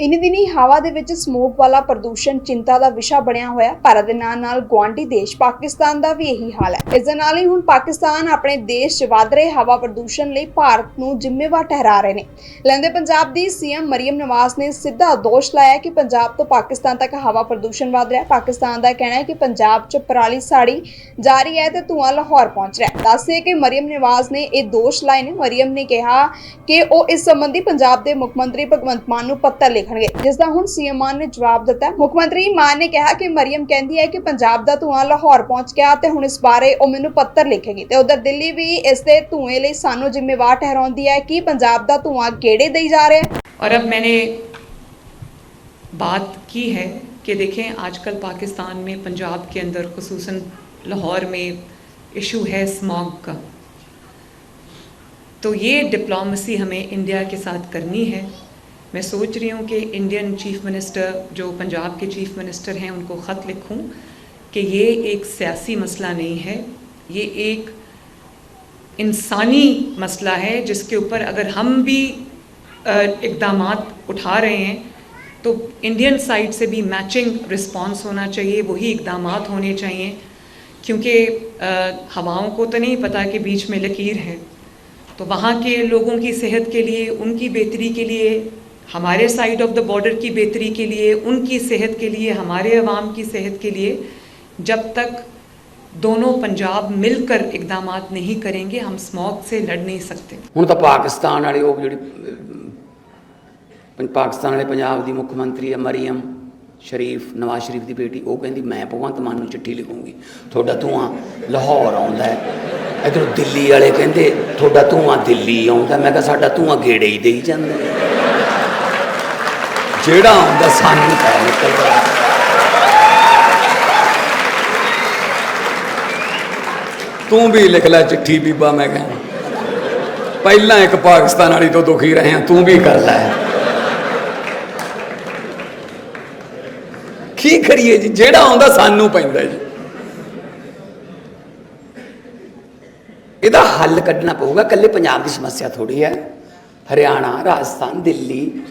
ਇਨੀ ਦਿਨੀ ਹਵਾ ਦੇ ਵਿੱਚ ਸਮੋਕ ਵਾਲਾ ਪ੍ਰਦੂਸ਼ਣ ਚਿੰਤਾ ਦਾ ਵਿਸ਼ਾ ਬਣਿਆ ਹੋਇਆ ਭਾਰਤ ਦੇ ਨਾਲ ਨਾਲ ਗੁਆਂਢੀ ਦੇਸ਼ ਪਾਕਿਸਤਾਨ ਦਾ ਵੀ ਇਹੀ ਹਾਲ ਹੈ। ਇਸ ਦੇ ਨਾਲ ਹੀ ਹੁਣ ਪਾਕਿਸਤਾਨ ਆਪਣੇ ਦੇਸ਼ 'ਚ ਵੱਧ ਰਹੇ ਹਵਾ ਪ੍ਰਦੂਸ਼ਣ ਲਈ ਭਾਰਤ ਨੂੰ ਜ਼ਿੰਮੇਵਾਰ ਠਹਿਰਾ ਰਹੇ ਨੇ। ਲੈਂਦੇ ਪੰਜਾਬ ਦੀ ਸੀਐਮ ਮਰੀਮ ਨਵਾਜ਼ ਨੇ ਸਿੱਧਾ ਦੋਸ਼ ਲਾਇਆ ਕਿ ਪੰਜਾਬ ਤੋਂ ਪਾਕਿਸਤਾਨ ਤੱਕ ਹਵਾ ਪ੍ਰਦੂਸ਼ਣ ਵੱਧ ਰਿਹਾ ਹੈ। ਪਾਕਿਸਤਾਨ ਦਾ ਕਹਿਣਾ ਹੈ ਕਿ ਪੰਜਾਬ 'ਚ ਪਰਾਲੀ ਸਾੜੀ ਜਾਰੀ ਹੈ ਤੇ ਧੂਆਂ ਲਾਹੌਰ ਪਹੁੰਚ ਰਿਹਾ ਹੈ। ਦੱਸੇ ਕਿ ਮਰੀਮ ਨਵਾਜ਼ ਨੇ ਇਹ ਦੋਸ਼ ਲਾਏ ਨੇ। ਮਰੀਮ ਨੇ ਕਿਹਾ ਕਿ ਉਹ ਇਸ ਸੰਬੰਧੀ ਪੰਜਾਬ ਦੇ ਮੁੱਖ ਮੰਤਰੀ ਭਗਵੰਤ ਮਾਨ ਨੂੰ ਪੱਤਰ ਲਿਖਣਗੇ ਜਿਸ ਦਾ ਹੁਣ ਸੀਐਮ ਮਾਨ ਨੇ ਜਵਾਬ ਦਿੱਤਾ ਹੈ। ਮੁੱਖ ਮੰਤਰੀ ਮਾਨ ਨੇ ਕਿਹਾ ਕਿ ਮਰੀਮ ਕਹਿੰਦੀ ਹੈ ਕਿ ਪੰਜਾਬ ਦਾ ਧੂਆਂ ਲਾਹੌਰ ਪਹੁੰਚ ਗਿਆ ਤੇ ਹੁਣ ਇਸ ਬਾਰੇ ਉਹ ਮੈਨੂੰ ਪੱਤਰ ਲਿਖੇਗੀ ਤੇ ਉਧਰ ਦਿੱਲੀ ਵੀ ਇਸ ਦੇ ਧੂਏ ਲਈ ਸਾਨੂੰ ਜ਼ਿੰਮੇਵਾਰ ਠਹਿਰਾਉਂਦੀ ਹੈ ਕਿ ਪੰਜਾਬ ਦਾ ਧੂਆਂ ਕਿਹੜੇ ਦੇਈ ਜਾ ਰਿਹਾ ਹੈ और अब मैंने बात की है कि देखें आजकल पाकिस्तान में पंजाब के अंदर खसूस लाहौर में इशू है स्मॉग का तो ये डिप्लोमेसी हमें इंडिया के साथ करनी है मैं सोच रही हूँ कि इंडियन चीफ मिनिस्टर जो पंजाब के चीफ मिनिस्टर हैं, उनको ख़त लिखूँ कि ये एक सियासी मसला नहीं है। ये एक इंसानी मसला है, जिसके ऊपर अगर हम भी इकदाम उठा रहे हैं तो इंडियन साइड से भी मैचिंग रिस्पांस होना चाहिए, वही इकदाम होने चाहिए, क्योंकि हवाओं को तो नहीं पता कि बीच में लकीर है। तो वहाँ के लोगों की सेहत के लिए, उनकी बेहतरी के लिए हमारे साइड ऑफ द बॉर्डर की बेहतरी के लिए उनकी सेहत के लिए हमारे अवाम की सेहत के लिए जब तक दोनों पंजाब मिलकर इकदाम नहीं करेंगे हम स्मॉग से लड़ नहीं सकते ਹੁਣ ਤਾਂ ਪਾਕਿਸਤਾਨ ਵਾਲੀ ਉਹ ਜਿਹੜੀ ਅਹ, ਪਾਕਿਸਤਾਨ ਵਾਲੇ ਪੰਜਾਬ ਦੀ ਮੁੱਖ ਮੰਤਰੀ ਹੈ ਮਰੀਮ ਸ਼ਰੀਫ ਨਵਾਜ਼ ਸ਼ਰੀਫ ਦੀ ਬੇਟੀ ਉਹ ਕਹਿੰਦੀ ਮੈਂ ਭਗਵੰਤ ਮਾਨ ਨੂੰ ਚਿੱਠੀ ਲਿਖੂੰਗੀ ਤੁਹਾਡਾ ਧੂਆਂ ਲਾਹੌਰ ਆਉਂਦਾ ਹੈ ਇਧਰੋਂ ਦਿੱਲੀ ਵਾਲੇ ਕਹਿੰਦੇ ਤੁਹਾਡਾ ਧੂਆਂ ਦਿੱਲੀ ਆਉਂਦਾ ਮੈਂ ਕਿਹਾ ਸਾਡਾ ਧੂਆਂ ਗੇੜੇ ਹੀ ਦੇਈ ਜਾਂਦਾ ਜਿਹੜਾ ਆਉਂਦਾ ਸਾਨੂੰ ਪੈ ਨਿਕਲਦਾ ਤੂੰ ਵੀ ਲਿਖ ਲੈ ਚਿੱਠੀ ਬੀਬਾ, ਮੈਂ ਕਹਿੰਦਾ ਪਹਿਲਾਂ ਇੱਕ ਪਾਕਿਸਤਾਨ ਵਾਲੀ ਤੋਂ ਦੁਖੀ ਰਹੇ ਹਾਂ ਤੂੰ ਵੀ ਕਰ ਲੈ। ਕੀ ਕਰੀਏ ਜੀ? ਜਿਹੜਾ ਆਉਂਦਾ ਸਾਨੂੰ ਪੈਂਦਾ ਜੀ। ਇਹਦਾ ਹੱਲ ਕੱਢਣਾ ਪਊਗਾ। ਕੱਲੇ ਪੰਜਾਬ ਦੀ ਸਮੱਸਿਆ ਥੋੜੀ ਹੈ। ਹਰਿਆਣਾ, ਰਾਜਸਥਾਨ, ਦਿੱਲੀ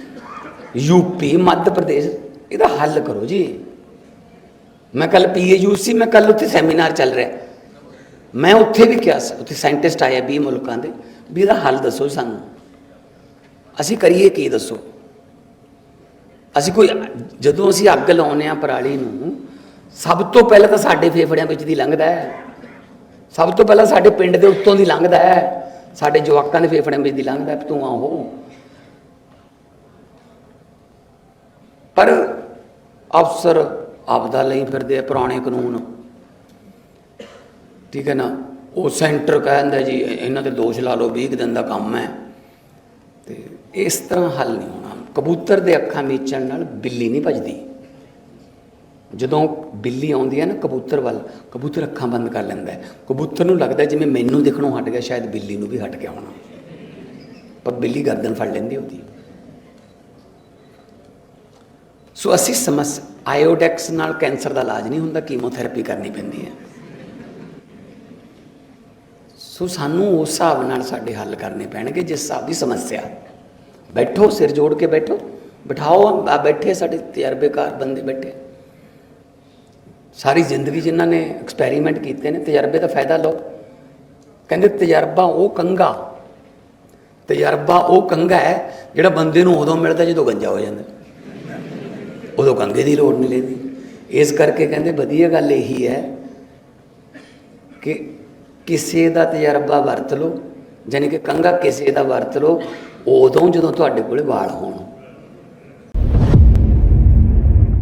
ਯੂਪੀ ਮੱਧ ਪ੍ਰਦੇਸ਼, ਇਹਦਾ ਹੱਲ ਕਰੋ ਜੀ। ਮੈਂ ਕੱਲ ਪੀਏਯੂਸੀ ਮੈਂ ਕੱਲ ਉੱਥੇ ਸੈਮੀਨਾਰ ਚੱਲ ਰਿਹਾ। ਮੈਂ ਉੱਥੇ ਵੀ ਕਿਹਾ ਸੀ, ਉੱਥੇ ਸਾਇੰਟਿਸਟ ਆਏ 20 ਮੁਲਕਾਂ ਦੇ, ਵੀ ਇਹਦਾ ਹੱਲ ਦੱਸੋ ਸਾਨੂੰ। ਅਸੀਂ ਕਰੀਏ ਕੀ ਦੱਸੋ? ਅਸੀਂ ਕੋਈ, ਜਦੋਂ ਅਸੀਂ ਅੱਗ ਲਾਉਂਦੇ ਆ ਪਰਾਲੀ ਨੂੰ, ਸਭ ਤੋਂ ਪਹਿਲਾਂ ਤਾਂ ਸਾਡੇ ਫੇਫੜਿਆਂ ਵਿੱਚ ਦੀ ਲੰਘਦਾ ਹੈ। ਸਭ ਤੋਂ ਪਹਿਲਾਂ ਸਾਡੇ ਪਿੰਡ ਦੇ ਉੱਤੋਂ ਦੀ ਲੰਘਦਾ ਹੈ। ਸਾਡੇ ਜਵਾਕਾਂ ਦੇ ਫੇਫੜਿਆਂ ਵਿੱਚ ਦੀ ਲੰਘਦਾ ਹੈ, ਧੂਆਂ ਉਹ। ਪਰ ਅਫਸਰ ਆਪਦਾ ਲਈ ਫਿਰਦੇ ਆ ਪੁਰਾਣੇ ਕਾਨੂੰਨ। ਠੀਕ ਹੈ ਨਾ? ਉਹ ਸੈਂਟਰ ਕਹਿੰਦਾ ਜੀ ਇਹਨਾਂ ਤੇ ਦੋਸ਼ ਲਾ ਲਓ 20 ਕੁ ਦਿਨ ਦਾ ਕੰਮ ਹੈ। ਤੇ ਇਸ ਤਰ੍ਹਾਂ ਹੱਲ ਨਹੀਂ ਹੋਣਾ। ਕਬੂਤਰ ਦੇ ਅੱਖਾਂ ਮੀਚਣ ਨਾਲ ਬਿੱਲੀ ਨਹੀਂ ਭਜਦੀ। ਜਦੋਂ ਬਿੱਲੀ ਆਉਂਦੀ ਹੈ ਨਾ ਕਬੂਤਰ ਵੱਲ, ਕਬੂਤਰ ਅੱਖਾਂ ਬੰਦ ਕਰ ਲੈਂਦਾ ਹੈ। ਕਬੂਤਰ ਨੂੰ ਲੱਗਦਾ ਜਿਵੇਂ ਮੈਨੂੰ ਦਿਖਣੋਂ ਹਟ ਗਿਆ, ਸ਼ਾਇਦ ਬਿੱਲੀ ਨੂੰ ਵੀ ਹਟ ਗਿਆ ਹੋਣਾ। ਪਰ ਬਿੱਲੀ ਗਰਦਨ ਫੜ ਲੈਂਦੀ ਉਹਦੀ। ਸੋ ਅਸੀਂ ਸਮਸ ਆਇਓਡੈਕਸ ਨਾਲ ਕੈਂਸਰ ਦਾ ਇਲਾਜ ਨਹੀਂ ਹੁੰਦਾ, ਕੀਮੋਥੈਰੇਪੀ ਕਰਨੀ ਪੈਂਦੀ ਹੈ। ਸੋ ਸਾਨੂੰ ਉਸ ਹਿਸਾਬ ਨਾਲ ਸਾਡੇ ਹੱਲ ਕਰਨੇ ਪੈਣਗੇ, ਜਿਸ ਹਿਸਾਬ ਦੀ ਸਮੱਸਿਆ। ਬੈਠੋ, ਸਿਰ ਜੋੜ ਕੇ ਬੈਠੋ। ਬਿਠਾਓ, ਆ ਬੈਠੇ ਸਾਡੇ ਤਜਰਬੇਕਾਰ ਬੰਦੇ ਬੈਠੇ। ਸਾਰੀ ਜ਼ਿੰਦਗੀ ਜਿਨ੍ਹਾਂ ਨੇ ਐਕਸਪੈਰੀਮੈਂਟ ਕੀਤੇ ਨੇ, ਤਜਰਬੇ ਦਾ ਫਾਇਦਾ ਲਓ। ਕਹਿੰਦੇ ਤਜਰਬਾ ਉਹ ਕੰਗਾ ਤਜਰਬਾ ਉਹ ਕੰਗਾ ਹੈ ਜਿਹੜਾ ਬੰਦੇ ਨੂੰ ਉਦੋਂ ਮਿਲਦਾ ਜਦੋਂ ਗੰਜਾ ਹੋ ਜਾਂਦਾ। ਉਦੋਂ ਕੰਗੇ ਦੀ ਲੋੜ ਨਹੀਂ ਲੈਂਦੀ ਇਸ ਕਰਕੇ ਕਹਿੰਦੇ ਵਧੀਆ ਗੱਲ ਇਹੀ ਹੈ ਕਿ ਕਿਸੇ ਦਾ ਤਜਰਬਾ ਵਰਤ ਲਓ ਯਾਨੀ ਕਿ ਕੰਗਾ ਕਿਸੇ ਦਾ ਵਰਤ ਲਓ, ਉਦੋਂ ਜਦੋਂ ਤੁਹਾਡੇ ਕੋਲੇ ਵਾਲ ਹੋਣ।